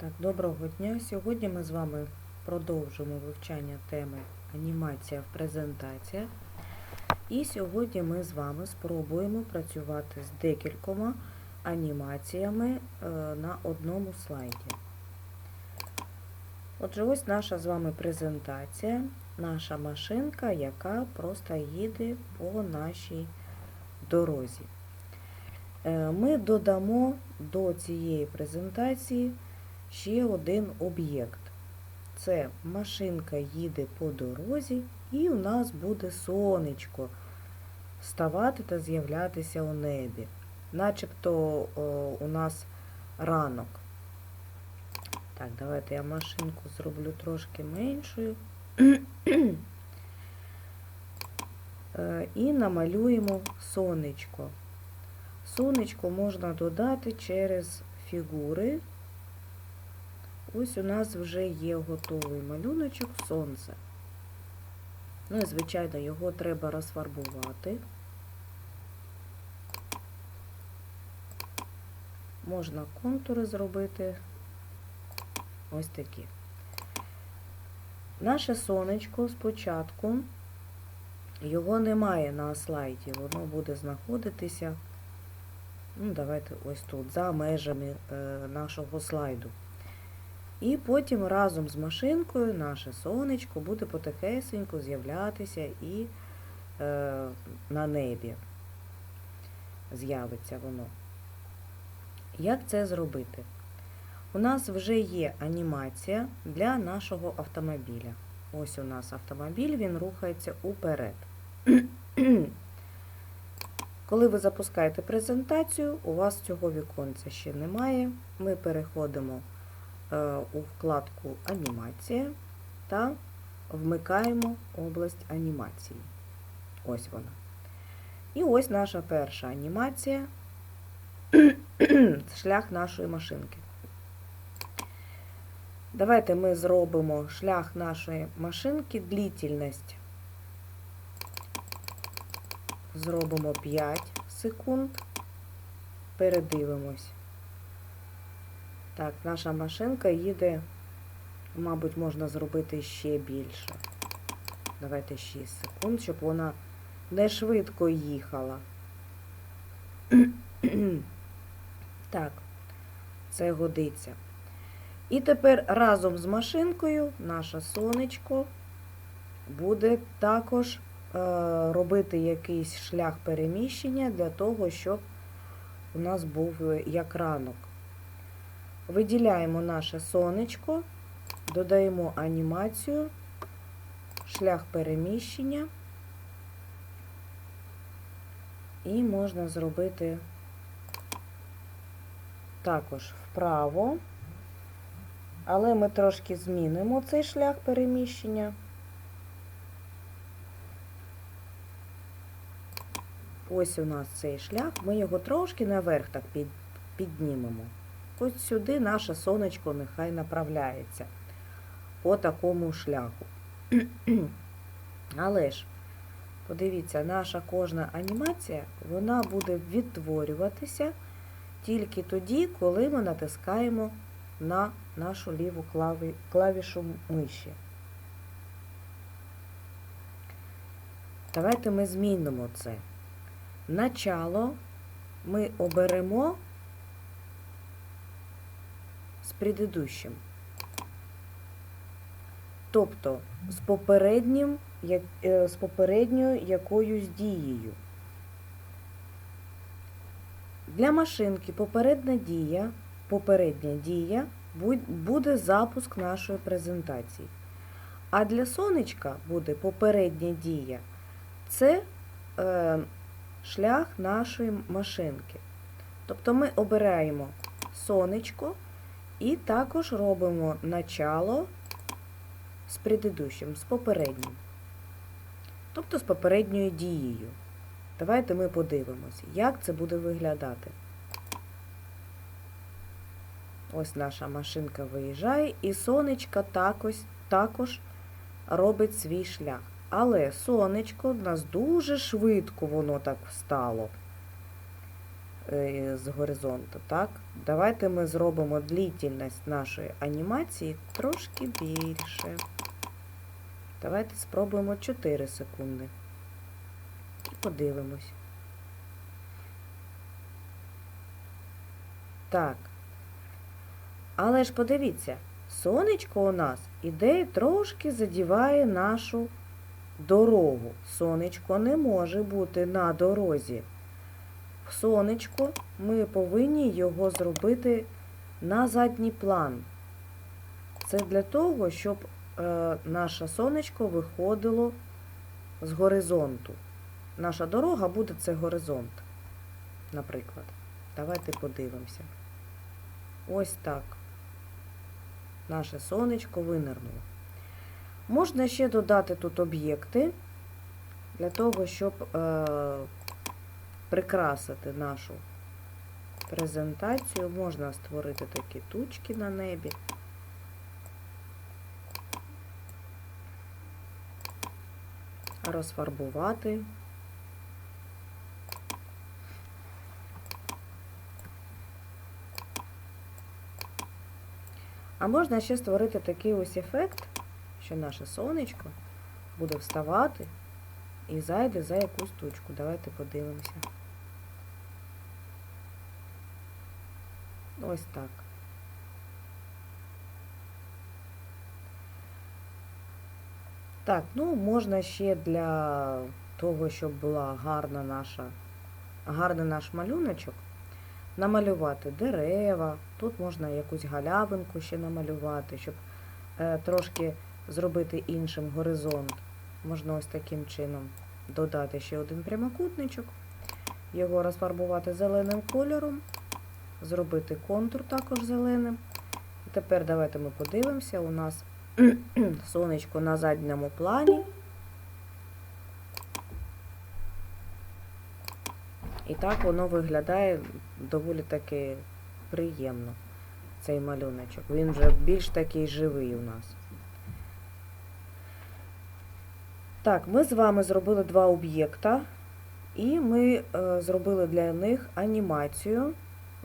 Так, доброго дня. Сьогодні ми з вами продовжимо вивчання теми анімація в презентаціях. І сьогодні ми з вами спробуємо працювати з декількома анімаціями е, на одному слайді. Отже, ось наша з вами презентація, наша машинка, яка просто їде по нашій дорозі. Е, Ми додамо до цієї презентації ще один об'єкт. Це машинка їде по дорозі, і у нас буде сонечко вставати та з'являтися у небі. Начебто о, у нас ранок. Так, давайте я машинку зроблю трошки меншою. Е, І намалюємо сонечко. Сонечко можна додати через фігури. Ось у нас вже є готовий малюночок сонце. Ну і, звичайно, його треба розфарбувати. Можна контури зробити ось такі. Наше сонечко спочатку, його немає на слайді, воно буде знаходитися, ну, давайте ось тут, за межами е, нашого слайду. І потім разом з машинкою наше сонечко буде потихесенько з'являтися і е, на небі з'явиться воно. Як це зробити? У нас вже є анімація для нашого автомобіля. Ось у нас автомобіль, він рухається уперед. Коли ви запускаєте презентацію, у вас цього віконця ще немає. Ми переходимо у вкладку Анімація та вмикаємо область анімації. Ось вона. І ось наша перша анімація шлях нашої машинки. Давайте ми зробимо шлях нашої машинки, длительність. Зробимо 5 секунд, передивимось. Так, наша машинка їде, мабуть, можна зробити ще більше. Давайте 6 секунд, щоб вона не швидко їхала. Так, це годиться. І тепер разом з машинкою наше сонечко буде також е, робити якийсь шлях переміщення для того, щоб у нас був як ранок. Виділяємо наше сонечко, додаємо анімацію, шлях переміщення і можна зробити також вправо, але ми трошки змінимо цей шлях переміщення. Ось у нас цей шлях, ми його трошки наверх так піднімемо. Ось сюди наше сонечко нехай направляється по такому шляху. Але ж, подивіться, наша кожна анімація, вона буде відтворюватися тільки тоді, коли ми натискаємо на нашу ліву клавішу миші. Давайте ми змінимо це. Начало ми оберемо предыдущим. Тобто з попереднім, як, з попередньою якоюсь дією. Для машинки попередня дія, попередня дія буде запуск нашої презентації. А для сонечка буде попередня дія. Це е, шлях нашої машинки. Тобто ми обираємо сонечко і також робимо начало з предыдущим, з попереднім. Тобто з попередньою дією. Давайте ми подивимося, як це буде виглядати. Ось наша машинка виїжджає, і сонечко також, також робить свій шлях. Але сонечко в нас дуже швидко воно так встало. Е, з горизонту, так? Давайте ми зробимо длительність нашої анімації трошки більше. Давайте спробуємо 4 секунди. І подивимось. Так. Але ж подивіться, сонечко у нас іде трошки задіває нашу дорогу. Сонечко не може бути на дорозі. Сонечко ми повинні його зробити на задній план. Це для того, щоб е, наше сонечко виходило з горизонту. Наша дорога буде це горизонт, наприклад. Давайте подивимося. Ось так. Наше сонечко винирнуло. Можна ще додати тут об'єкти для того, щоб е, прикрасити нашу презентацію. Можна створити такі тучки на небі. Розфарбувати. А можна ще створити такий ось ефект, що наше сонечко буде вставати і зайде за якусь точку. Давайте подивимося. Ось так. Так, ну можна ще для того, щоб була гарна наша, гарний наш малюночок, намалювати дерева. Тут можна якусь галявинку ще намалювати, щоб е, трошки зробити іншим горизонт. Можна ось таким чином додати ще один прямокутничок, його розфарбувати зеленим кольором, зробити контур також зеленим. І тепер давайте ми подивимося, у нас сонечко на задньому плані. І так воно виглядає доволі таки приємно, цей малюночок. Він вже більш такий живий у нас. Так, ми з вами зробили два об'єкта, і ми е, зробили для них анімацію.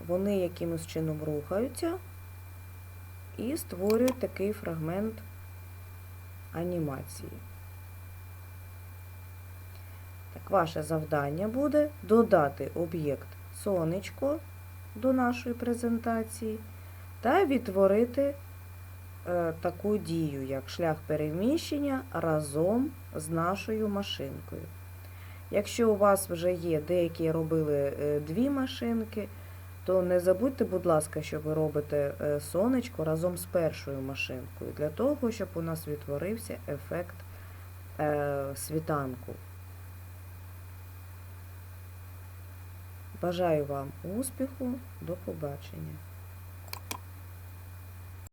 Вони якимось чином рухаються і створюють такий фрагмент анімації. Так, ваше завдання буде додати об'єкт сонечко до нашої презентації та відтворити е, таку дію, як шлях переміщення разом з нашою машинкою. Якщо у вас вже є деякі робили е, дві машинки, то не забудьте, будь ласка, що ви робите е, сонечко разом з першою машинкою, для того, щоб у нас відтворився ефект е, світанку. Бажаю вам успіху, до побачення!